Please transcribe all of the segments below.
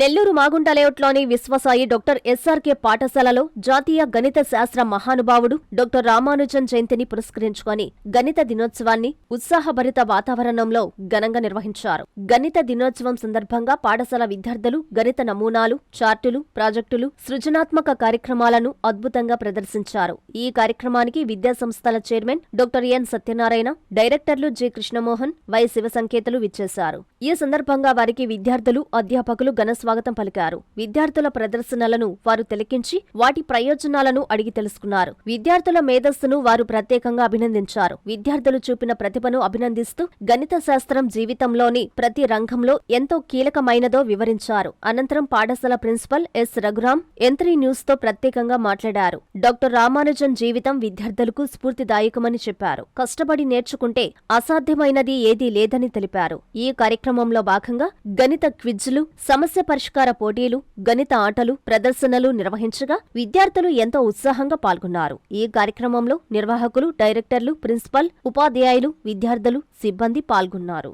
నెల్లూరు మాగుంట లేఅవుట్లోని Vishwasai doctor SRK పాఠశాలలో జాతీయ గణిత శాస్త్ర మహానుభావుడు డాక్టర్ రామానుజన్ జయంతిని పురస్కరించుకొని గణిత దినోత్సవాన్ని ఉత్సాహభరిత వాతావరణంలో ఘనంగా నిర్వహించారు. గణిత దినోత్సవం సందర్భంగా పాఠశాల విద్యార్థులు గణిత నమూనాలు చార్టులు ప్రాజెక్టులు సృజనాత్మక కార్యక్రమాలను అద్భుతంగా ప్రదర్శించారు. ఈ కార్యక్రమానికి విద్యాసంస్థల చైర్మన్ డాక్టర్ ఎన్ సత్యనారాయణ డైరెక్టర్లు జె కృష్ణమోహన్ వై శివసంకేతులు విచ్చేశారు. ఈ సందర్భంగా వారికి విద్యార్థులు అధ్యాపకులు ఘన స్వాగతం పలికారు. విద్యార్థుల ప్రదర్శనలను వారు తిలకించి వాటి ప్రయోజనాలను అడిగి తెలుసుకున్నారు. విద్యార్థుల మేధస్సును వారు ప్రత్యేకంగా అభినందించారు. విద్యార్థులు చూపిన ప్రతిభను అభినందిస్తూ గణిత శాస్త్రం జీవితంలోని ప్రతి రంగంలో ఎంతో కీలకమైనదో వివరించారు. అనంతరం పాఠశాల principal S. Raghuram M three న్యూస్తో ప్రత్యేకంగా మాట్లాడారు. డాక్టర్ రామానుజన్ జీవితం విద్యార్థులకు స్ఫూర్తిదాయకమని చెప్పారు. కష్టపడి నేర్చుకుంటే అసాధ్యమైనది ఏదీ లేదని తెలిపారు. ఈ కార్యక్రమంలో భాగంగా గణిత క్విజ్లు సమస్య పరిష్కార పోటీలు గణిత ఆటలు ప్రదర్శనలు నిర్వహించగా విద్యార్థులు ఎంతో ఉత్సాహంగా పాల్గొన్నారు ఈ కార్యక్రమంలో నిర్వాహకులు డైరెక్టర్లు ప్రిన్సిపల్ ఉపాధ్యాయులు విద్యార్థులు సిబ్బంది పాల్గొన్నారు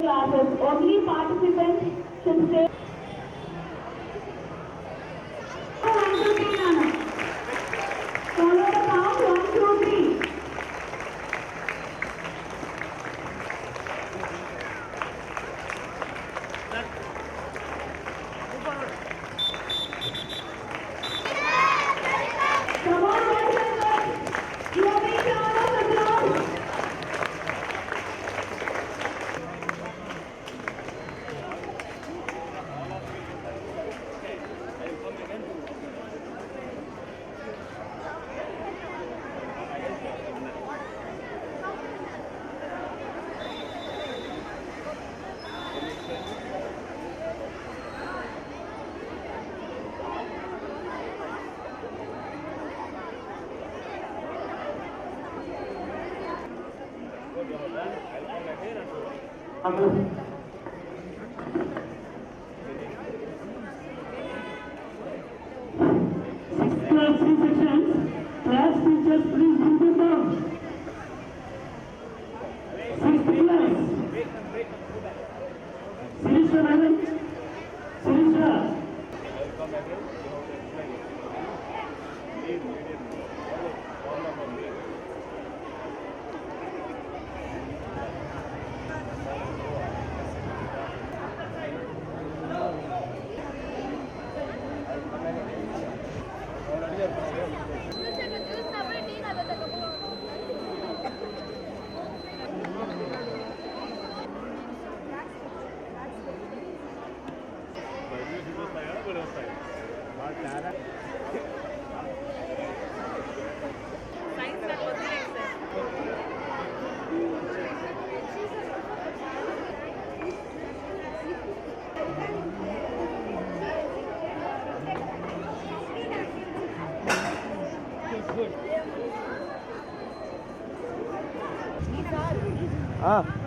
classes. Only participants should stay. cara. Ah.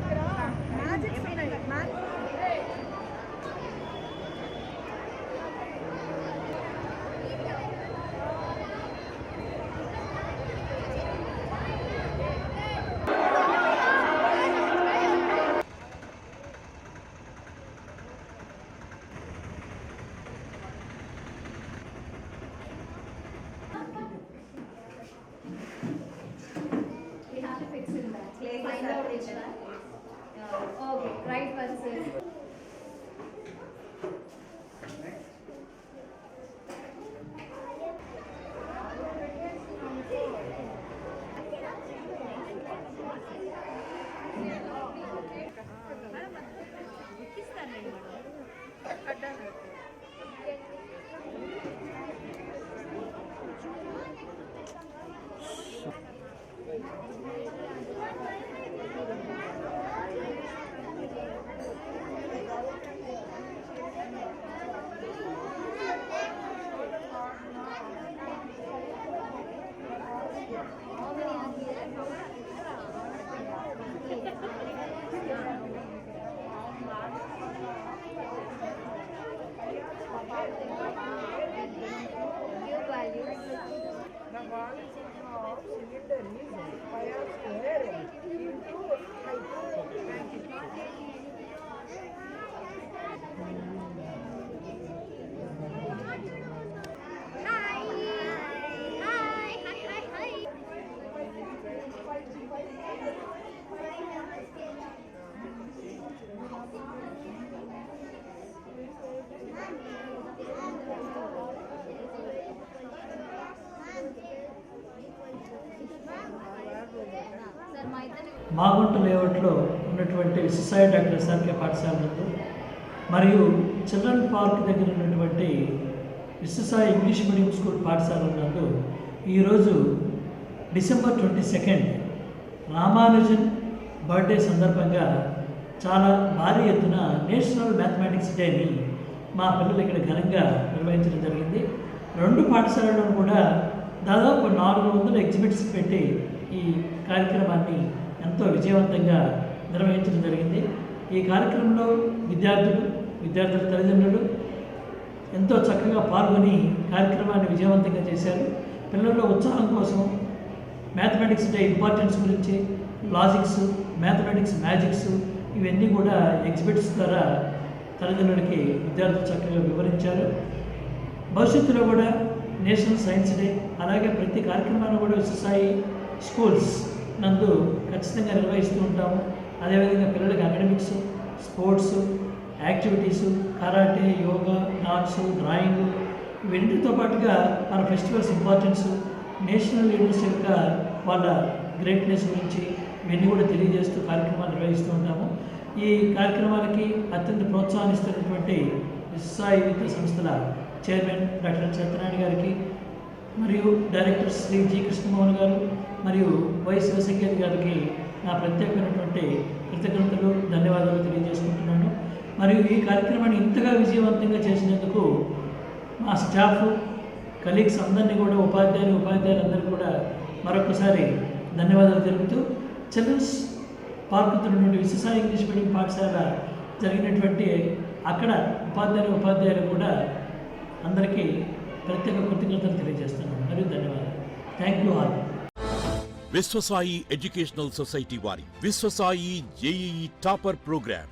Magunta లేఅవుట్లో ఉన్నటువంటి విశ్వసాయి డాక్టర్ ఎస్ఆర్కే పాఠశాల నందు మరియు చిల్డ్రన్ పార్క్ దగ్గర ఉన్నటువంటి విశ్వసాయి ఇంగ్లీష్ మీడియం స్కూల్ పాఠశాల నందు ఈరోజు December twenty second Ramanujan birthday సందర్భంగా చాలా భారీ ఎత్తున నేషనల్ మ్యాథమెటిక్స్ డేని మా పిల్లలు ఇక్కడ ఘనంగా నిర్వహించడం జరిగింది. రెండు పాఠశాలలను కూడా దాదాపు నాలుగు వందల ఎగ్జిబిట్స్ పెట్టి ఈ కార్యక్రమాన్ని ఎంతో విజయవంతంగా నిర్వహించడం జరిగింది. ఈ కార్యక్రమంలో విద్యార్థులు విద్యార్థుల తల్లిదండ్రులు ఎంతో చక్కగా పాల్గొని కార్యక్రమాన్ని విజయవంతంగా చేశారు. పిల్లల్లో ఉత్సాహం కోసం మ్యాథమెటిక్స్ డే ఇంపార్టెన్స్ గురించి లాజిక్స్ మ్యాథమెటిక్స్ మ్యాజిక్స్ ఇవన్నీ కూడా ఎగ్జిబిట్స్ ద్వారా తల్లిదండ్రులకి విద్యార్థులు చక్కగా వివరించారు. భవిష్యత్తులో కూడా నేషనల్ సైన్స్ డే అలాగే ప్రతి కార్యక్రమాన్ని కూడా విశ్వసాయి స్కూల్స్ నందు ఖచ్చితంగా నిర్వహిస్తూ ఉంటాము. అదేవిధంగా పిల్లలకి academics sports activities karate yoga dance drawing వీటితో పాటుగా మన ఫెస్టివల్స్ ఇంపార్టెన్స్ నేషనల్ లీడర్స్ యొక్క వాళ్ళ గ్రేట్నెస్ గురించి ఇవన్నీ కూడా తెలియజేస్తూ కార్యక్రమాలు నిర్వహిస్తూ ఉంటాము. ఈ కార్యక్రమాలకి అత్యంత ప్రోత్సాహనిస్తున్నటువంటి విశ్వసాయి విద్యా సంస్థల చైర్మన్ డాక్టర్ సత్యనారాయణ గారికి మరియు డైరెక్టర్ శ్రీ జి కృష్ణమోహన్ గారు మరియు వై శివశంకర్ గారికి నా ప్రత్యేకమైనటువంటి కృతజ్ఞతలు ధన్యవాదాలు తెలియజేసుకుంటున్నాను. మరియు ఈ కార్యక్రమాన్ని ఇంతగా విజయవంతంగా చేసినందుకు మా స్టాఫ్ కలీగ్స్ అందరినీ కూడా ఉపాధ్యాయులు ఉపాధ్యాయులు అందరికీ కూడా మరొకసారి ధన్యవాదాలు తెలుపుతూ చిల్డ్రన్స్ పార్క్ ఉన్నటువంటి విశ్వసాయి ఇంగ్లీష్ మీడియం పాఠశాల జరిగినటువంటి అక్కడ ఉపాధ్యాయులు ఉపాధ్యాయులు కూడా అందరికీ ప్రత్యేక కృతజ్ఞతలు తెలియజేస్తున్నాను మరియు ధన్యవాదాలు. Thank you all Vishwasai educational society వారి Vishwasai JEE topper program.